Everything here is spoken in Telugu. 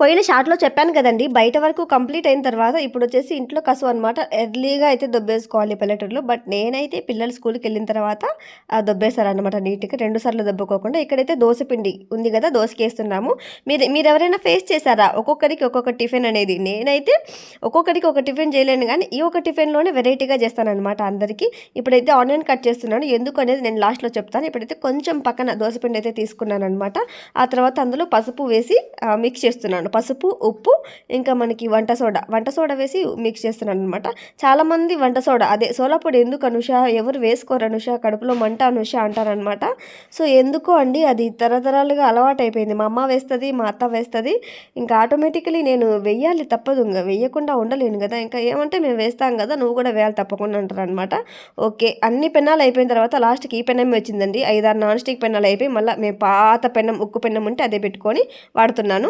పోయిన షార్ట్లో చెప్పాను కదండి బయట వరకు కంప్లీట్ అయిన తర్వాత ఇప్పుడు వచ్చేసి ఇంట్లో కసు అనమాట ఎర్లీగా అయితే దొబ్బేసుకోవాలి పల్లెటూరులో బట్ నేనైతే పిల్లలు స్కూల్కి వెళ్ళిన తర్వాత దొబ్బేశారనమాట నీట్గా. రెండు సార్లు దొబ్బకోకుండా ఇక్కడైతే దోశ పిండి ఉంది కదా దోశకి వేస్తున్నాము. మీరు మీరు ఎవరైనా ఫేస్ చేశారా? ఒక్కొక్కరికి ఒక్కొక్క టిఫిన్ అనేది. నేనైతే ఒక్కొక్కరికి ఒక టిఫిన్ చేయలేను కానీ ఈ ఒక టిఫిన్లోనే వెరైటీగా చేస్తానమాట అందరికీ. ఇప్పుడైతే ఆనియన్ కట్ చేస్తున్నాను. ఎందుకు అనేది నేను లాస్ట్లో చెప్తాను. ఇప్పుడైతే కొంచెం పక్కన దోశ పిండి అయితే తీసుకున్నాను అనమాట ఆ తర్వాత అందులో పసుపు వేసి మిక్స్ చేస్తున్నాను. పసుపు ఉప్పు ఇంకా మనకి వంట సోడా. వంట సోడా వేసి మిక్స్ చేస్తున్నాను అనమాట చాలామంది వంట సోడా అదే సోలాపొడి ఎందుకు అనుష ఎవరు వేసుకోరు అనుష కడుపులో మంట అనుష అంటారనమాట సో ఎందుకో అండి? అది తరతరాలుగా అలవాటు అయిపోయింది మా అమ్మ వేస్తుంది మా అత్త వేస్తుంది. ఇంకా ఆటోమేటికలీ నేను వెయ్యాలి తప్పదు ఇంకా. వెయ్యకుండా ఉండలేను కదా. ఇంకా ఏమంటే మేము వేస్తాం కదా నువ్వు కూడా వేయాలి తప్పకుండా అంటారు అనమాట ఓకే అన్ని పెన్నాలు అయిపోయిన తర్వాత లాస్ట్కి ఈ పెన్నం వచ్చిందండి. ఐదారు నాన్ స్టిక్ పెన్నాలు అయిపోయి మళ్ళీ మేము పాత పెన్నం ఉక్కు పెన్నం ఉంటే అదే పెట్టుకొని వాడుతున్నాను.